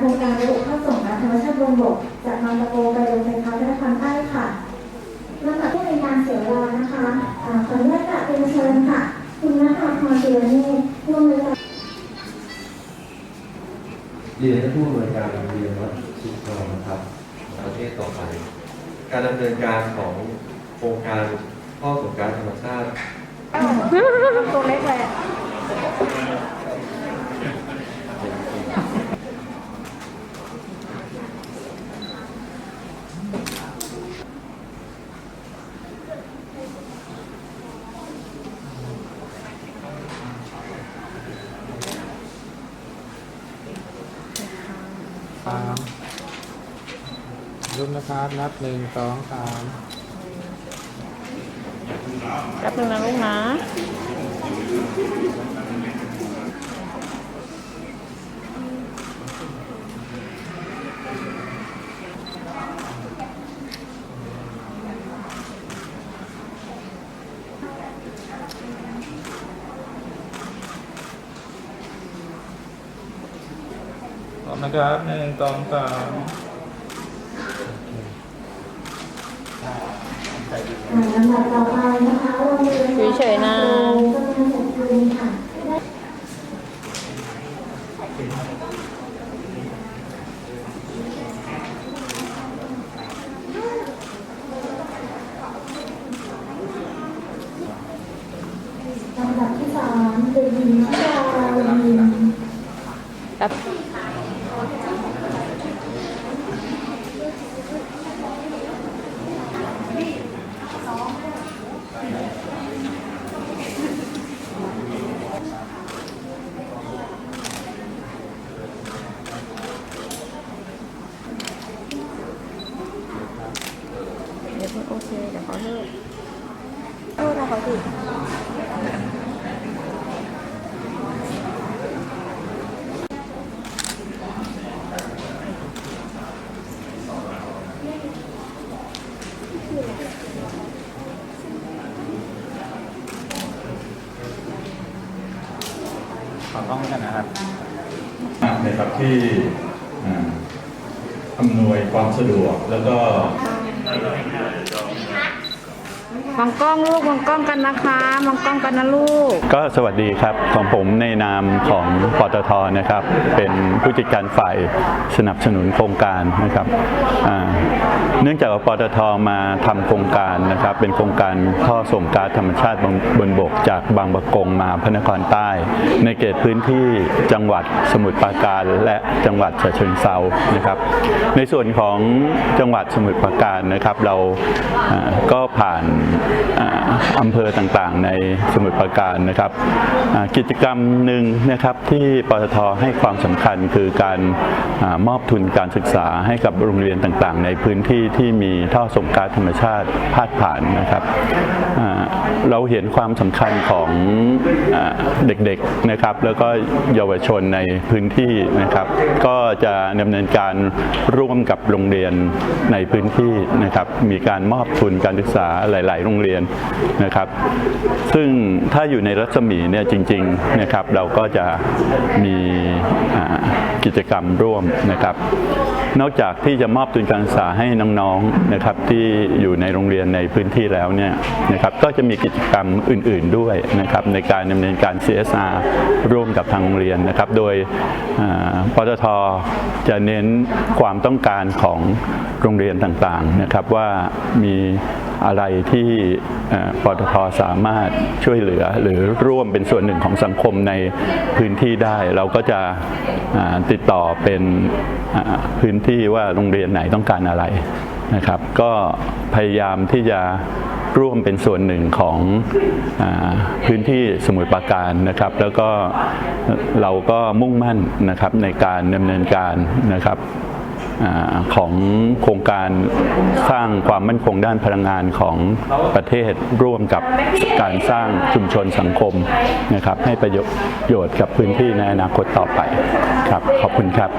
โครงการระบบข้าวส่งน้ำธรรมชาติบนบกจากบางตะโกไปลงไฟฟ้าพระนครใต้ค่ะลำดับที่เป็นการเสียเวลานะคะอ่าขออนุญาตกราบเรียนเชิญค่ะ คุณนัทพรพรเตียนนี่ผู้อำนวยการเรียนท่านผู้อำนวยการโรงเรียนวัดสุนทรนะครับประเทศต่อไป การดำเนินการของโครงการข้อสงการธรรมชาติตัวเล็กเลย อะสามรูปนะครับ นับหนึ่งสองสามแป๊บนึงนะลูกนะ อมนะครับหนึ่งสองสามอ่าลำดับต่อไปนะคะโรงเรียนอยู่เฉยๆนะกำลังจัดคืนค่ะได้ลำดับที่สามเด็กหญิงธิดาวินแป๊บ เดี๋ยวเพิ่ง โอเคเดี๋ยวขาเลิกโทษนะเขาสิขอกล้องกันนะครับนะครับที่อ่าอำนวยความสะดวกแล้วก็ มองกล้องลูกมองกล้องกันนะคะมองกล้องกันนะลูก ก็สวัสดีครับของผมในนามของปตทนะครับเป็นผู้จัดการฝ่ายสนับสนุนโครงการนะครับอ่า เนื่องจากว่าปตทมาทำโครงการนะครับ เป็นโครงการท่อส่งก๊าซธรรมชาติบนบนบกจากบางปะกงมาพระนครใต้ ในเขตพื้นที่จังหวัดสมุทรปราการและจังหวัดฉะเชิงเซานะครับ ในส่วนของจังหวัดสมุทรปราการนะครับ เราก็ผ่านอ่าอำเภอต่างๆ ในสมุทรปราการนะครับกิจกรรมหนึ่งนะครับที่ปตทให้ความสำคัญคือการอมอบทุนการศึกษาให้กับโรงเรียนต่างๆ ในพื้นที่ที่มีท่อส่งก๊าซธรรมชาติพาดผ่านนะครับเราเห็นความสำคัญของอเด็กๆนะครับ แล้วก็เยาวชนในพื้นที่นะครับ ก็จะดำเนินการร่วมกับโรงเรียนในพื้นที่นะครับ มีการมอบทุนการศึกษาหลาย ๆ โรงเรียนนะครับ ซึ่งถ้าอยู่ในรัศมีเนี่ยจริง ๆนะครับ เราก็จะมีกิจกรรมร่วมนะครับ นอกจากที่จะมอบทุนการศึกษาให้น้องๆนะครับที่อยู่ในโรงเรียนในพื้นที่แล้วเนี่ยนะครับก็จะมีกิจกรรมอื่น ๆด้วยนะครับในการดำเนินการ CSR ร่วมกับทางโรงเรียนนะครับ โดยปตทจะเน้นความต้องการของโรงเรียนต่างๆนะครับว่ามีอะไรที่ปตทสามารถช่วยเหลือหรือร่วมเป็นส่วนหนึ่งของสังคมในพื้นที่ได้ เราก็จะติดต่อเป็นพื้นที่ว่าโรงเรียนไหนต้องการอะไร นะครับ ก็พยายามที่จะร่วมเป็นส่วนหนึ่งของอพื้นที่สมุทรปราการนะครับ แล้วก็เราก็มุ่งมั่นนะครับในการดำเนินการนะครับอของโครงการสร้างความมั่นคงด้านพลังงานของประเทศร่วมกับการสร้างชุมชนสังคมนะครับ ให้ประโยชน์กับพื้นที่ในอนาคตต่อไปครับขอบคุณครับ